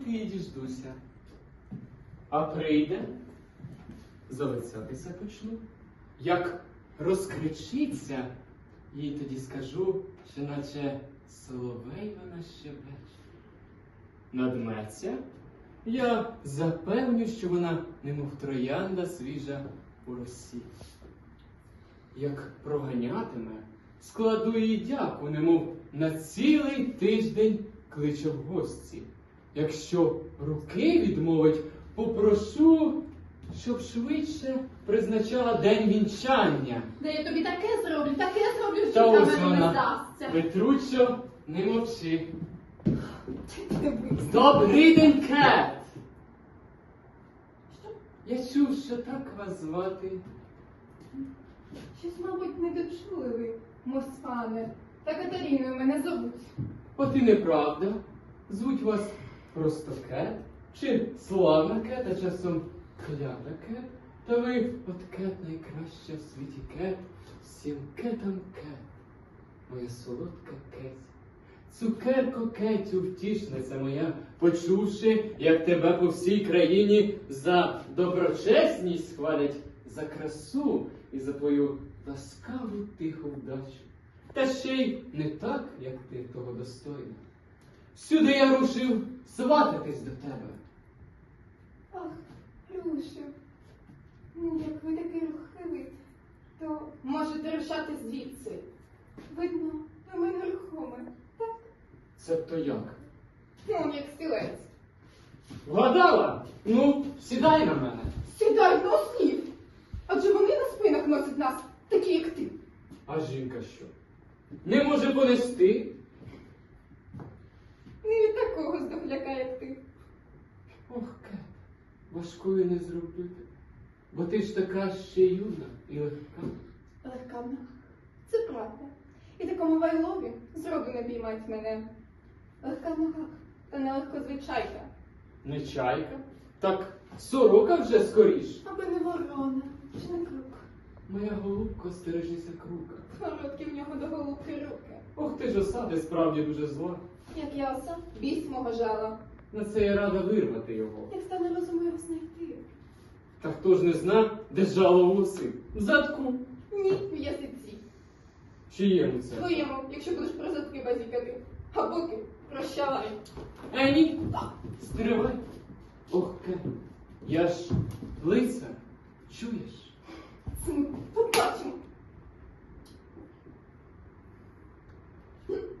От і діждуся. А прийде, залицятися почну. Як розкричиться, їй тоді скажу, що наче соловей вона щебече. Надметься, я запевню, що вона, немов троянда свіжа у росі. Як проганятиме, складу їй дяку, немов на цілий тиждень кличе в гості. Якщо руки відмовить, попрошу, щоб швидше призначала день вінчання. Де я тобі таке зроблю, таке зроблю, що ось мене не вона. здасться. Петручо, не мовчи. Добрий день, Кет! Що? Я чув, що так вас звати. Щось, мабуть, не дочули ви, Мосфане. Та Катериною мене зовуть. От і неправда. Звуть вас просто Кет, чи славна Кет, а часом клята Кет. Та ви от Кет найкраща в світі Кет, всім кетам Кет. Моя солодка Кеть. Цукерко Кетю, втішниця моя, почувши, як тебе по всій країні за доброчесність хвалять, за красу і за твою ласкаву тиху вдачу. Та ще й не так, як ти того достойна. Сюди я рушив свататись до тебе. Ах, Люшу, ну, як ви такий рухливий, то можете рушати звідси. Видно, ви мене рухоме. Так? Цебто як? Ну, як стілець. Вгадала? Ну, сідай на мене. Сідай на ослів. Адже вони на спинах носять нас, такі як ти. А жінка що? Не може понести? Не від такого здохляка, як ти. Ох, Кет, важкою не зробити. Бо ти ж така ще юна і легка. Легка в ногах. Це правда. І такому вайлові зроду не піймать мене. Легка в ногах, та не легко звичайка. Не чайка. Так сорока вже скоріш. Аби не ворона, чи не круг. Моя голубко, стережися крука. Короткі в нього до голубки руки. Ох ти ж осади справді дуже зла. Як я оса, бість мого жала. На це я рада вирвати його. Як стане розуму його знайти? Та хто ж не зна, де жало у лоси? В задку. Ні, в язиці. Чиєму це? Твоєму, якщо будеш про задки базікати. А поки прощавай. Е, ні. Стривай. Ох, Кен, я ж лицар. Чуєш? Сину, побачимо.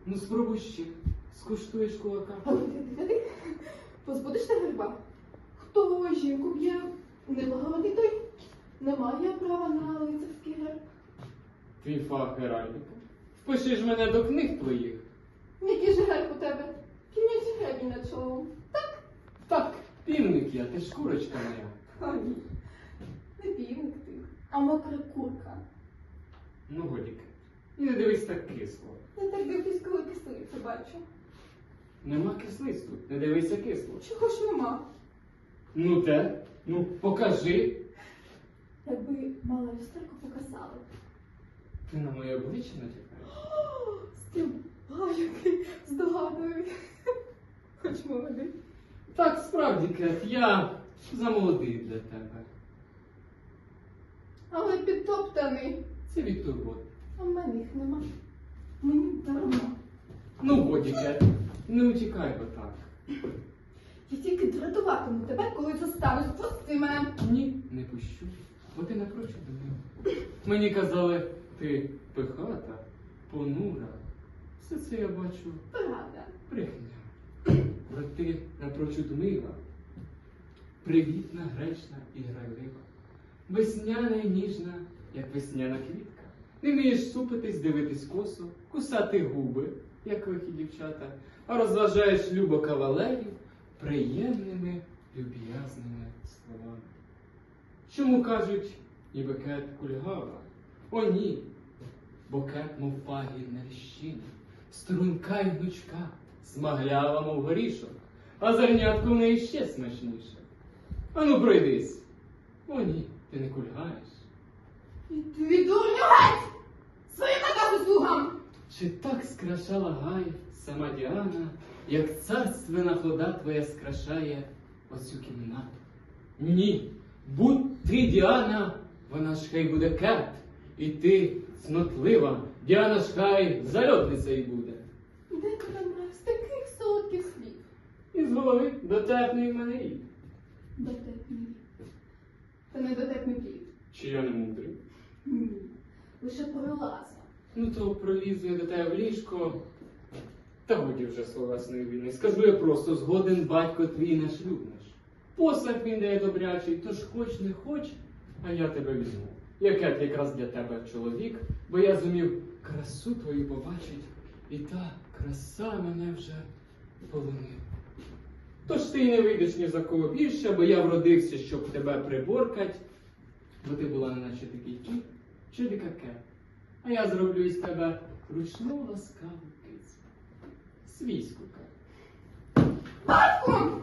Ну спробуй ще. Скуштуєш кулака. А ти, герба? Хто жінку б'є, не благородний той, не має права на лицарський герб. Твій фах Геральдика. Впиши ж мене до книг твоїх. Який же герб у тебе? Кінець гребінь на чолом. Так, півник я, ти ж курочка моя. А ні, не півник ти, а мокра курка. Ну, годіки. І не дивись так кисло. Я так дивлюсь, коли кислицю бачу. Нема кислиць не дивися кисло. Чого ж нема? Ну де? Ну, покажи. Якби мала люстерку показали. Ти на моє обличчя натякаєш? З тим, а який. Хоч молодий. Так, справді, Кет, я замолодий для тебе. Але підтоптаний. Це від турбот. А в мене їх нема. Мені дарма. Ну, годі, не утікай бо так. Я тільки дратуватиму тебе, коли застану. Пусти мене. Ні, не пущу, бо ти напрочуд до мене. Мені казали, ти пихата, понура. Все це я бачу Правда. брехня. Проте ти напрочуд мила, привітна, гречна і грайлива, весняна і ніжна, як весняна квітка. Не вмієш супитись, дивитись косо, кусати губи, як лихі дівчата, а розважаєш любо кавалерів приємними, люб'язними словами. Чому кажуть, ніби кет кульгава? О, ні, бо кет, мов пагідна ліщина, струнка й гнучка, смаглява, мов горішок, а зернятко в неї ще смачніше. Ану, пройдись. О, ні, ти не кульгаєш. І ти дурню геть! Свої накази слугам! Чи так скрашала гай сама Діана, як царственна хода твоя скрашає оцю кімнату. Ні, будь ти, Діана, вона ж хай буде кет, і ти цнотлива, Діана ж хай зальотницею буде. Де ти набрався таких солодких слів? Із голови дотепний в мене рік. Дотепний. Та не дотепний плід. Чи я не мудрий? Ні. Лише пролаза. Ну то пролізу я до тебе в ліжко. Та годі вже словесної війни. Скажу я просто, згоден батько твій наш любнеш. Посах він дає добрячий, тож хоч не хоч, а я тебе візьму. Яке ти якраз для тебе чоловік, бо я зумів красу твою побачить, і та краса мене вже полонила. Тож ти й не вийдеш ні за кого більше, бо я вродився, щоб тебе приборкать, бо ти була не наче такий кіт, чи дикаке а я зроблю із тебе ручну ласкаву птицю. Свійську кажу. Батько!